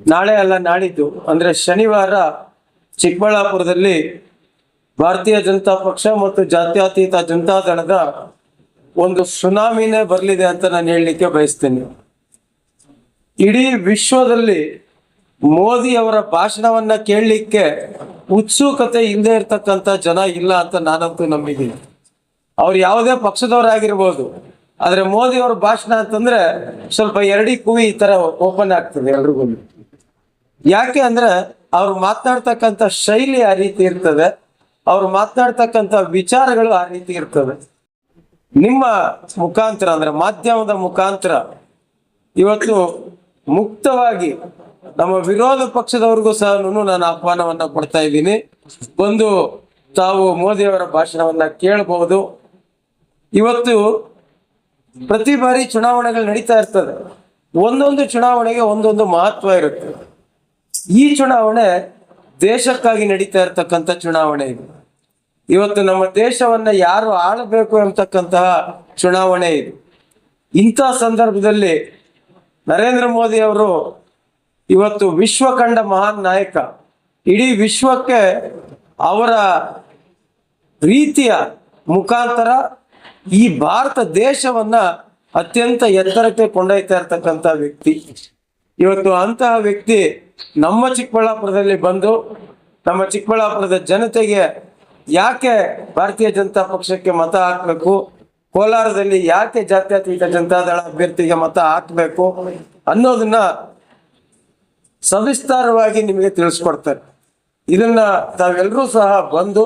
ನಾಳೆ ಅಲ್ಲ, ನಾಡಿದ್ದು. ಅಂದ್ರೆ ಶನಿವಾರ ಚಿಕ್ಕಬಳ್ಳಾಪುರದಲ್ಲಿ ಭಾರತೀಯ ಜನತಾ ಪಕ್ಷ ಮತ್ತು ಜಾತ್ಯತೀತ ಜನತಾ ದಳದ ಒಂದು ಸುನಾಮಿನೇ ಬರಲಿದೆ ಅಂತ ನಾನು ಹೇಳಲಿಕ್ಕೆ ಬಯಸ್ತೇನೆ. ಇಡೀ ವಿಶ್ವದಲ್ಲಿ ಮೋದಿ ಅವರ ಭಾಷಣವನ್ನ ಕೇಳಲಿಕ್ಕೆ ಉತ್ಸುಕತೆ ಇಲ್ಲದೆ ಇರ್ತಕ್ಕಂಥ ಜನ ಇಲ್ಲ ಅಂತ ನಾನಂತೂ ನಂಬಿದ್ದೀನಿ. ಅವ್ರು ಯಾವುದೇ ಪಕ್ಷದವರಾಗಿರ್ಬೋದು, ಆದರೆ ಮೋದಿ ಅವರ ಭಾಷಣ ಅಂತಂದ್ರೆ ಸ್ವಲ್ಪ ಎರಡಿ ಕುವಿ ಈ ತರ ಓಪನ್ ಆಗ್ತದೆ ಎಲ್ರಿಗೂ. ಯಾಕೆ ಅಂದ್ರೆ ಅವ್ರು ಮಾತನಾಡ್ತಕ್ಕಂಥ ಶೈಲಿ ಆ ರೀತಿ ಇರ್ತದೆ, ಅವ್ರು ಮಾತನಾಡ್ತಕ್ಕಂಥ ವಿಚಾರಗಳು ಆ ರೀತಿ ಇರ್ತದೆ ನಿಮ್ಮ ಮುಖಾಂತರ ಅಂದ್ರೆ ಮಾಧ್ಯಮದ ಮುಖಾಂತರ ಇವತ್ತು ಮುಕ್ತವಾಗಿ ನಮ್ಮ ವಿರೋಧ ಪಕ್ಷದವ್ರಿಗೂ ಸಹ ನಾನು ಆಹ್ವಾನವನ್ನ ಕೊಡ್ತಾ ಇದ್ದೀನಿ. ಒಂದು ತಾವು ಮೋದಿಯವರ ಭಾಷಣವನ್ನ ಕೇಳಬಹುದು. ಇವತ್ತು ಪ್ರತಿ ಬಾರಿ ಚುನಾವಣೆಗಳು ನಡೀತಾ ಇರ್ತದೆ. ಒಂದೊಂದು ಚುನಾವಣೆಗೆ ಒಂದೊಂದು ಮಹತ್ವ ಇರುತ್ತೆ. ಈ ಚುನಾವಣೆ ದೇಶಕ್ಕಾಗಿ ನಡೀತಾ ಇರ್ತಕ್ಕಂಥ ಚುನಾವಣೆ ಇದು. ಇವತ್ತು ನಮ್ಮ ದೇಶವನ್ನ ಯಾರು ಆಳಬೇಕು ಎಂಬತಕ್ಕಂತಹ ಚುನಾವಣೆ ಇದು. ಇಂಥ ಸಂದರ್ಭದಲ್ಲಿ ನರೇಂದ್ರ ಮೋದಿ ಅವರು ಇವತ್ತು ವಿಶ್ವ ಕಂಡ ಮಹಾನ್ ನಾಯಕ, ಇಡೀ ವಿಶ್ವಕ್ಕೆ ಅವರ ರೀತಿಯ ಮುಖಾಂತರ ಈ ಭಾರತ ದೇಶವನ್ನ ಅತ್ಯಂತ ಎತ್ತರಕ್ಕೆ ಕೊಂಡೊಯ್ತಾ ಇರ್ತಕ್ಕಂಥ ವ್ಯಕ್ತಿ. ಇವತ್ತು ಅಂತಹ ವ್ಯಕ್ತಿ ನಮ್ಮ ಚಿಕ್ಕಬಳ್ಳಾಪುರದಲ್ಲಿ ಬಂದು ನಮ್ಮ ಚಿಕ್ಕಬಳ್ಳಾಪುರದ ಜನತೆಗೆ ಯಾಕೆ ಭಾರತೀಯ ಜನತಾ ಪಕ್ಷಕ್ಕೆ ಮತ ಹಾಕಬೇಕು? ಕೋಲಾರದಲ್ಲಿ ಯಾಕೆ ಜಾತ್ಯತೀತ ಜನತಾದಳ ಅಭ್ಯರ್ಥಿಗೆ ಮತ ಹಾಕಬೇಕು ಅನ್ನೋದನ್ನ ಸವಿಸ್ತಾರವಾಗಿ ನಿಮಗೆ ತಿಳಿಸ್ಕೊಡ್ತಾರೆ ಇದನ್ನ ತಾವೆಲ್ಲರೂ ಸಹ ಬಂದು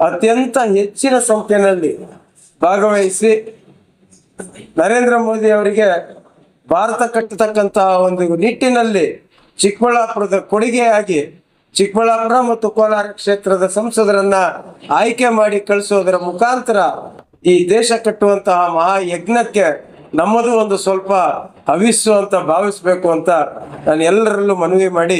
ಅತ್ಯಂತ ಹೆಚ್ಚಿನ ಸಂಖ್ಯೆಯಲ್ಲಿ ಭಾಗವಹಿಸಿ ನರೇಂದ್ರ ಮೋದಿ ಅವರಿಗೆ ಭಾರತ ಕಟ್ಟತಕ್ಕಂತಹ ಒಂದು ನಿಟ್ಟಿನಲ್ಲಿ ಚಿಕ್ಕಬಳ್ಳಾಪುರದ ಕೊಡುಗೆಯಾಗಿ ಚಿಕ್ಕಬಳ್ಳಾಪುರ ಮತ್ತು ಕೋಲಾರ ಕ್ಷೇತ್ರದ ಸಂಸದರನ್ನ ಆಯ್ಕೆ ಮಾಡಿ ಕಳಿಸೋದರ ಮುಖಾಂತರ ಈ ದೇಶ ಕಟ್ಟುವಂತಹ ಮಹಾಯಜ್ಞಕ್ಕೆ ನಮ್ಮದು ಒಂದು ಸ್ವಲ್ಪ ಹವಿಸ್ಸು ಅಂತ ಭಾವಿಸ್ಬೇಕು ಅಂತ ನಾನು ಎಲ್ಲರಲ್ಲೂ ಮನವಿ ಮಾಡಿ